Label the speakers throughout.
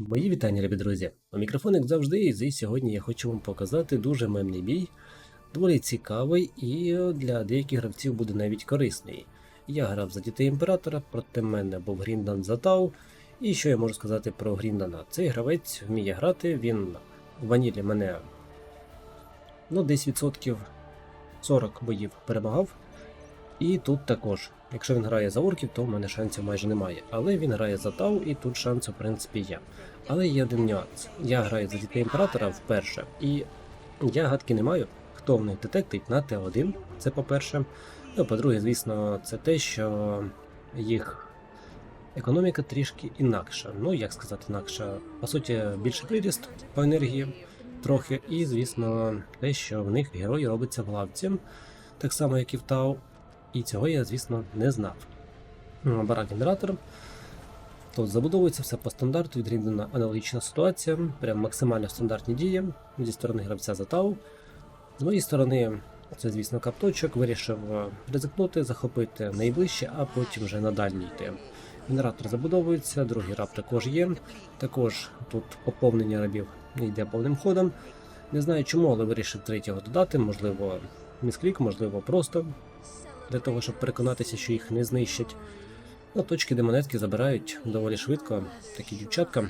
Speaker 1: Мої вітання, любі друзі. У мікрофон, як завжди, і сьогодні я хочу вам показати дуже мемний бій, доволі цікавий і для деяких гравців буде навіть корисний. Я грав за дітей імператора, проти мене був Гріндан Затау. І що я можу сказати про Гріндана? Цей гравець вміє грати, він в ванілі мене ну, десь відсотків 40 боїв перемагав. І тут також. Якщо він грає за орків, то в мене шансів майже немає. Але він грає за Тау, і тут шанс, в принципі, є. Але є один нюанс. Я граю за дітей імператора вперше, і я гадки не маю, хто в них детектить на Т1. Це по-перше. Ну, по-друге, звісно, це те, що їх економіка трішки інакша. Ну, як сказати інакша, по суті, більше приріст по енергії трохи, і, звісно, те, що в них герої робиться в лавці, так само, як і в Тау. І цього я, звісно, не знав. Ну, Барак генератор. Тут забудовується все по стандарту, відрівнена аналогічна ситуація, прям максимально стандартні дії зі сторони гравця за Тау. З моєї сторони, це, звісно, капточок, вирішив е, ризикнути, захопити найближче, а потім вже на дальній йти. Генератор забудовується, другий раб також є. Також тут поповнення рабів йде повним ходом. Не знаю чому, але вирішив третього додати, можливо, місклік, можливо, просто для того, щоб переконатися, що їх не знищать. Ну, точки, де монетки забирають доволі швидко, такі дівчатка.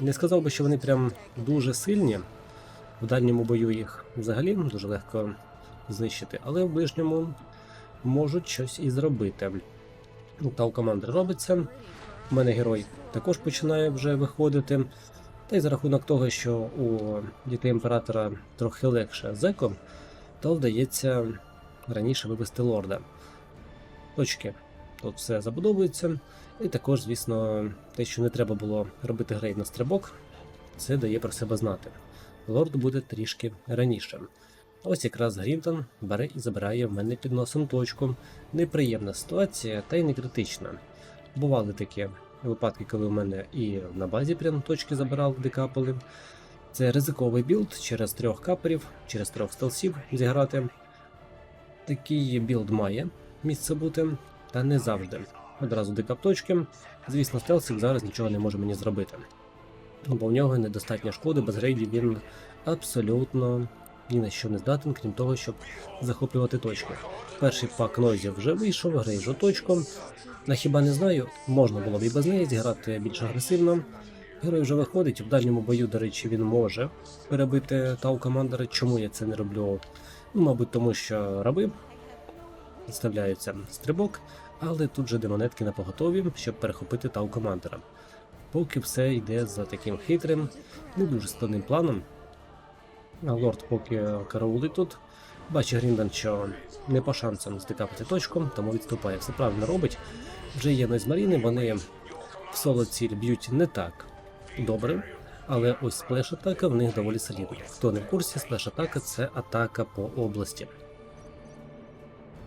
Speaker 1: Не сказав би, що вони прям дуже сильні. В дальньому бою їх взагалі дуже легко знищити, але в ближньому можуть щось і зробити. Ну, Та у команди робиться. У мене герой також починає вже виходити. Та й за рахунок того, що у дітей імператора трохи легше зеко, то вдається раніше вивести лорда. Точки тут все забудовується. І також, звісно, те, що не треба було робити грейд на стрибок, це дає про себе знати. Лорд буде трішки раніше. Ось якраз Грінтон бере і забирає в мене під носом точку. Неприємна ситуація, та й не критична. Бували такі випадки, коли в мене і на базі прям точки забирали, декапали. Це ризиковий білд через трьох каперів, через трьох стелсів зіграти. Такий білд має місце бути, та не завжди. Одразу декап точки. Звісно, стелсик зараз нічого не може мені зробити. Бо в нього недостатньо шкоди, без грейдів він абсолютно ні на що не здатен, крім того, щоб захоплювати точки. Перший пак нозів вже вийшов, грейжу точку. На хіба не знаю, можна було б і без неї зіграти більш агресивно. Герой вже виходить, в дальньому бою, до речі, він може перебити тау командера. Чому я це не роблю? Ну, мабуть, тому що раби підставляються стрибок, але тут же демонетки на поготові, щоб перехопити тау командера. Поки все йде за таким хитрим, не дуже складним планом. Лорд поки караулить тут. Бачить Гріндан, що не по шансам здикапати точку, тому відступає. Все правильно робить. Вже є нойзмаріни, вони в соло ціль б'ють не так добре, але ось сплеш-атака в них доволі солідна. Хто не в курсі, сплеш-атака це атака по області.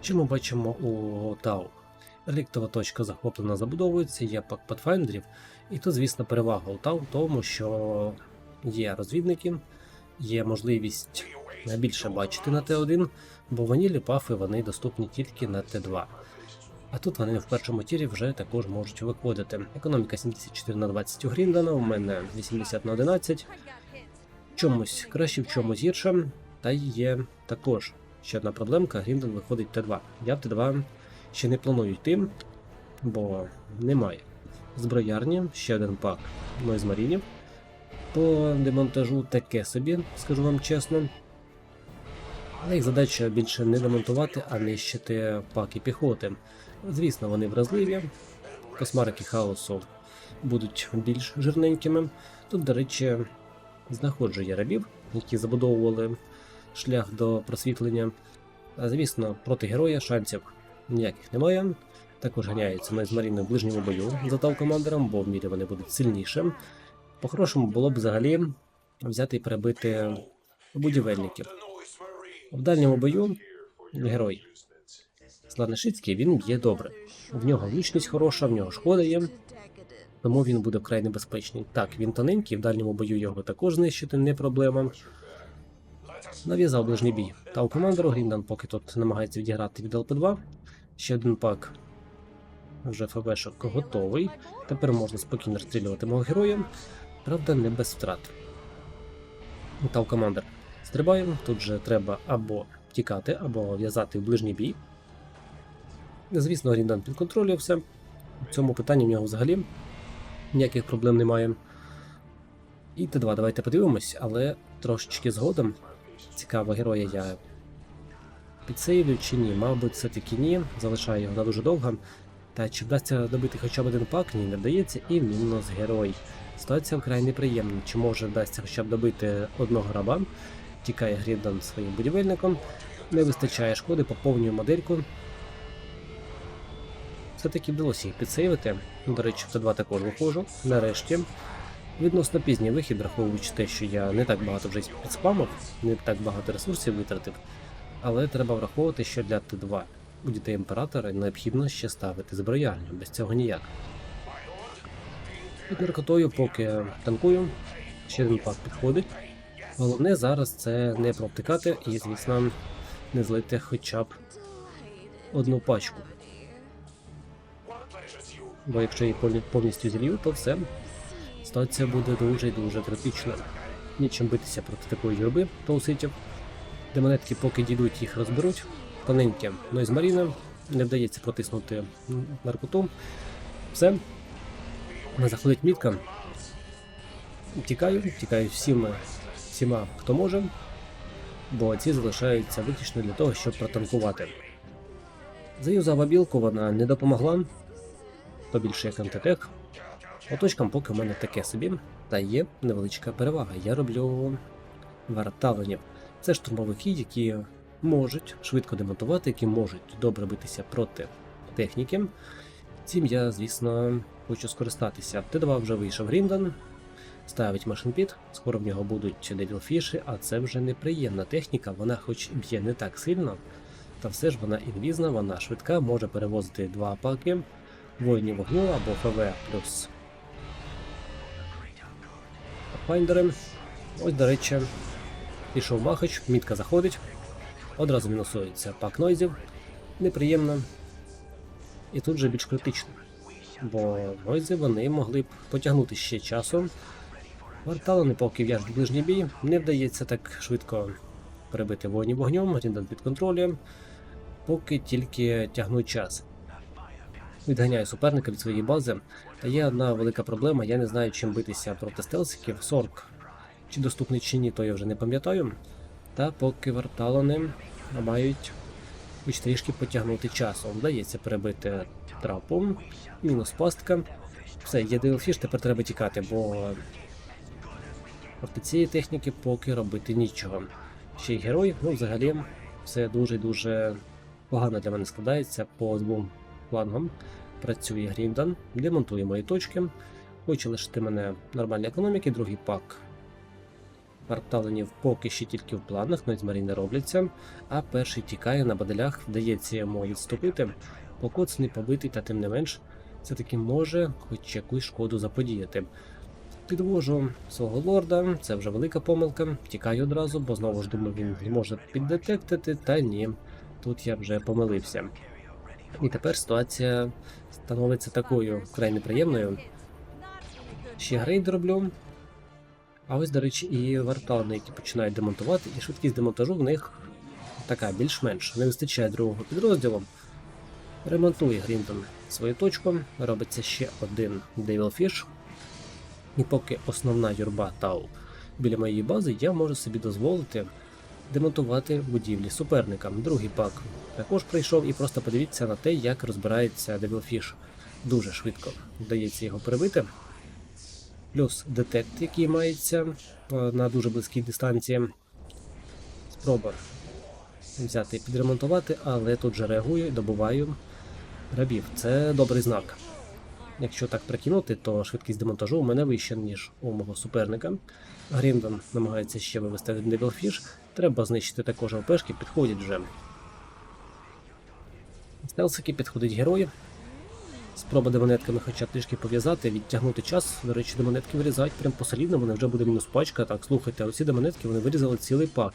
Speaker 1: Що ми бачимо у Тау? Реліктова точка захоплена забудовується, є пак Pathfinderів, і тут, звісно, перевага у Тау в тому, що є розвідники, є можливість більше бачити на Т1, бо ванілі пафи вони доступні тільки на Т2. А тут вони в першому тірі вже також можуть виходити. Економіка 74 на 20 у Гріндана, у мене 80 на 11. Чомусь краще, в чомусь гірше. Та є також ще одна проблемка: Гріндон виходить Т2. Я в Т2 ще не планую йти, бо немає. Зброярні, ще один пак Нойз Марінів. По демонтажу таке собі, скажу вам чесно. Але їх задача більше не демонтувати, а нищити паки піхоти. Звісно, вони вразливі. Космарики хаосу будуть більш жирненькими. Тут, до речі, знаходжу я рабів, які забудовували шлях до просвітлення. А звісно, проти героя шансів ніяких немає. Також ганяються на змаріни в ближньому бою за тав командером, бо в мірі вони будуть сильніше. По-хорошому було б взагалі взяти і перебити будівельників. В дальньому бою герой Сланешицький він б'є добре. В нього влучність хороша, в нього шкода є, тому він буде вкрай небезпечний. Так, він тоненький, в дальньому бою його також знищити не проблема. Нав'язав ближній бій. Та у командору Гріндан поки тут намагається відіграти від ЛП2. Ще один пак вже ФВшок готовий. Тепер можна спокійно розстрілювати мого героя. Правда, не без втрат. Там командир. Стрибаємо, тут же треба або тікати, або в'язати в ближній бій. Звісно, Гріндан під контролем все. В цьому питанні в нього взагалі ніяких проблем немає. І Т2, давайте подивимось, але трошечки згодом. Цікаво, героя я підсейвлю чи ні. Мабуть, все-таки ні. Залишаю його на дуже довго. Та чи вдасться добити хоча б один пак? Ні, не вдається, і мінус герой. Ситуація вкрай неприємна. Чи може вдасться хоча б добити одного раба? Тікає Гріндан своїм будівельником. Не вистачає шкоди, поповнює модельку. Все-таки вдалося їх підсейвити. До речі, в Т2 також виходжу. Нарешті. Відносно пізній вихід, враховуючи те, що я не так багато вже підспамив, не так багато ресурсів витратив. Але треба враховувати, що для Т2 у дітей імператора необхідно ще ставити зброярню, без цього ніяк. Під наркотою, поки танкую, ще один пак підходить. Головне зараз це не провтикати і, звісно, не злити хоча б одну пачку. Бо якщо її повністю зілью, то все. Ситуація буде дуже і дуже критична. Нічим битися проти такої юрби тоуситів. Демонетки, поки дійдуть, їх розберуть. Тоненьке Нойз Маріна. Не вдається протиснути наркоту. Все. Вона заходить мітка. Тікаю, тікаю всіма, всіма, хто може. Бо ці залишаються виключно для того, щоб протанкувати. Заюзав білку, вона не допомогла. То більше як антитех. Оточкам поки в мене таке собі, та є невеличка перевага. Я роблю варталенів. Це штурмовики, які можуть швидко демонтувати, які можуть добре битися проти техніки. Цим я, звісно, хочу скористатися. Т2 вже вийшов Гріндан, ставить машинпіт, скоро в нього будуть девілфіші, а це вже неприємна техніка, вона хоч б'є не так сильно, та все ж вона інвізна, вона швидка, може перевозити два паки, воїнів вогню або ФВ плюс Файндери. Ось, до речі, пішов махач, мітка заходить. Одразу мінусується пак нойзів. Неприємно. І тут же більш критично. Бо нойзи вони могли б потягнути ще часу. Варталини, поки в'яжуть ближній бій, не вдається так швидко перебити воїнів вогнем, Ріндан під контролем, поки тільки тягнуть час. Відганяю суперника від своєї бази. Та є одна велика проблема, я не знаю, чим битися проти стелсиків. Сорк чи доступний чи ні, то я вже не пам'ятаю. Та поки варталони мають хоч трішки потягнути часом. Вдається перебити трапу, мінус пастка. Все, є Дейлфіш, тепер треба тікати, бо проти цієї техніки поки робити нічого. Ще й герой, ну взагалі все дуже-дуже погано для мене складається по двом флангам. Працює Гріндан, демонтує мої точки. Хоче лишити мене нормальні економіки, другий пак Порталенів поки ще тільки в планах, навіть марі не робляться, а перший тікає на баделях, вдається йому відступити, покоцаний, побитий, та тим не менш, все-таки може хоч якусь шкоду заподіяти. Підвожу свого лорда, це вже велика помилка. Тікаю одразу, бо знову ж думаю, він може піддетектити, та ні. Тут я вже помилився. І тепер ситуація становиться такою вкрай неприємною. Ще грейд роблю. А ось, до речі, і вартални, які починають демонтувати, і швидкість демонтажу в них така більш-менш. Не вистачає другого підрозділу. Ремонтує Грінтон свою точку, робиться ще один Devilfish. І поки основна юрба Тау біля моєї бази, я можу собі дозволити демонтувати будівлі суперникам. Другий пак також прийшов і просто подивіться на те, як розбирається Devilfish. Дуже швидко вдається його перебити. Плюс детект, який мається е, на дуже близькій дистанції. Спроба взяти і підремонтувати, але тут же реагую і добуваю рабів. Це добрий знак. Якщо так прикинути, то швидкість демонтажу у мене вища, ніж у мого суперника. Гріндон намагається ще вивести один Devilfish. Треба знищити також ЛПшки, підходять вже. Стелсики підходить герої. Спроба демонетками хоча трішки пов'язати, відтягнути час. До речі, демонетки вирізають прям посолідно, вони вже буде мінус пачка. Так, слухайте, оці демонетки вони вирізали цілий пак.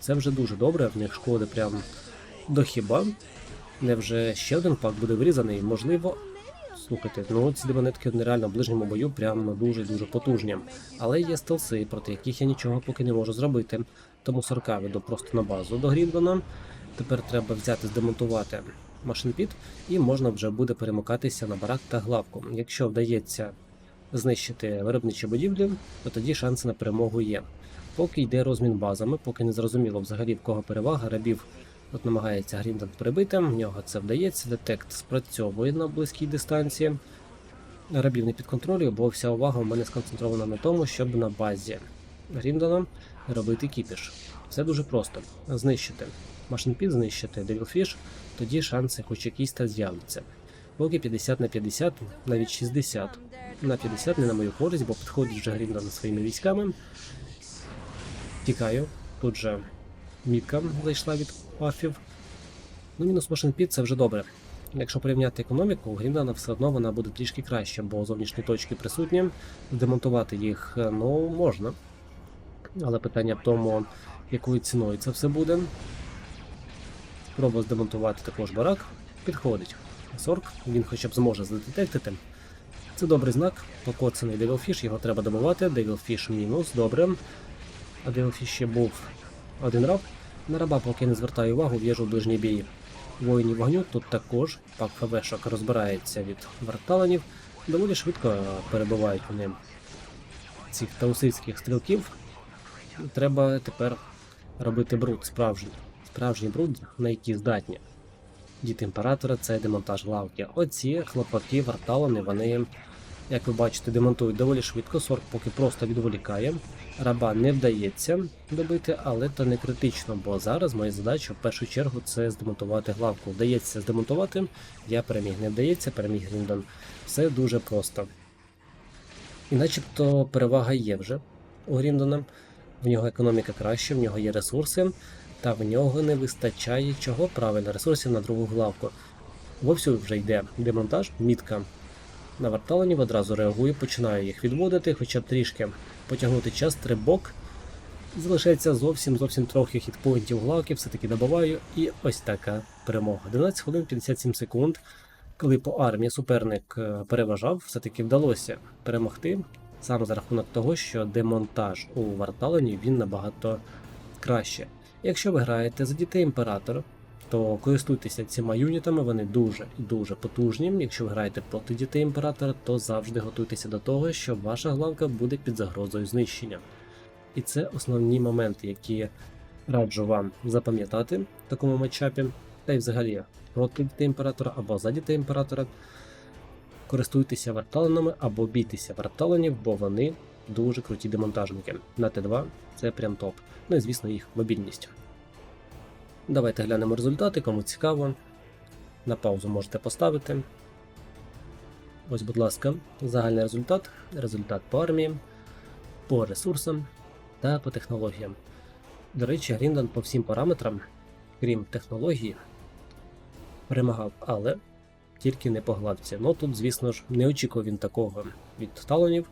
Speaker 1: Це вже дуже добре, в них шкоди прям до хіба. Невже ще один пак буде вирізаний? Можливо, Слухайте, ну ці демонетки нереально в ближньому бою прям дуже-дуже потужні. Але є стелси, проти яких я нічого поки не можу зробити. Тому 40 веду просто на базу до Гріндона. Тепер треба взяти, здемонтувати машинпіт, і можна вже буде перемикатися на барак та главку. Якщо вдається знищити виробничі будівлі, то тоді шанси на перемогу є. Поки йде розмін базами, поки не зрозуміло взагалі в кого перевага, рабів от намагається Гріндон прибити, в нього це вдається, детект спрацьовує на близькій дистанції. Рабів не під контролю, бо вся увага у мене сконцентрована на тому, щоб на базі Гріндона робити кіпіш. Все дуже просто. Знищити машинпід, знищити Devilfish, тоді шанси хоч якісь та з'являться. Поки 50 на 50, навіть 60 на 50 не на мою користь, бо підходить вже Гріндон своїми військами. Тікаю. Тут же мітка зайшла від пафів. Ну, мінус машинпід це вже добре. Якщо порівняти економіку, у Гріндана все одно вона буде трішки краще, бо зовнішні точки присутні. Демонтувати їх е, ну можна. Але питання в тому, якою ціною це все буде. Спроба здемонтувати також барак. Підходить. Сорк, він хоча б зможе задетектити. Це добрий знак. Покоцаний Devilfish, його треба добивати. Devilfish мінус, добре. А Devilfish ще був один раб. На раба поки не звертаю увагу, в'їжджу в ближній бій. Воїнів вогню тут також. Пак ФВшок розбирається від варталанів. Доволі швидко перебувають вони цих таусильських стрілків. Треба тепер робити бруд справжній. Справжній бруд, на який здатні. Діти імператора це демонтаж лавки. Оці хлопаки, варталани, вони, як ви бачите, демонтують доволі швидко. Сорк поки просто відволікає. Раба не вдається добити, але то не критично, бо зараз моя задача в першу чергу це здемонтувати главку. Вдається здемонтувати, я переміг. Не вдається, переміг Гріндон. Все дуже просто. І начебто перевага є вже у Гріндона. В нього економіка краще, в нього є ресурси, та в нього не вистачає чого правильно ресурсів на другу главку. Вовсю вже йде демонтаж, мітка на варталенів одразу реагує, починаю їх відводити, хоча б трішки потягнути час, стрибок. Залишається зовсім зовсім трохи хітпоінтів главки, все-таки добиваю, і ось така перемога. 11 хвилин 57 секунд. Коли по армії суперник е, переважав, все-таки вдалося перемогти. Саме за рахунок того, що демонтаж у варталені він набагато краще. Якщо ви граєте за дітей імператора, то користуйтеся цими юнітами, вони дуже і дуже потужні. Якщо ви граєте проти дітей імператора, то завжди готуйтеся до того, що ваша главка буде під загрозою знищення. І це основні моменти, які раджу вам запам'ятати в такому матчапі, та й взагалі проти дітей імператора або за дітей імператора. Користуйтеся варталенами або бійтеся варталенів, бо вони дуже круті демонтажники. На Т2 це прям топ. Ну і звісно їх мобільність. Давайте глянемо результати, кому цікаво. На паузу можете поставити. Ось, будь ласка, загальний результат. Результат по армії, по ресурсам та по технологіям. До речі, Гріндон по всім параметрам, крім технології, перемагав, але тільки не по главці. Ну тут, звісно ж, не очікував він такого від талонів,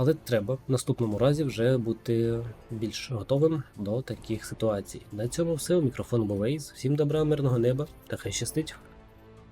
Speaker 1: але треба в наступному разі вже бути більш готовим до таких ситуацій. На цьому все. Мікрофон був Ейс. Всім добра, мирного неба та хай щастить!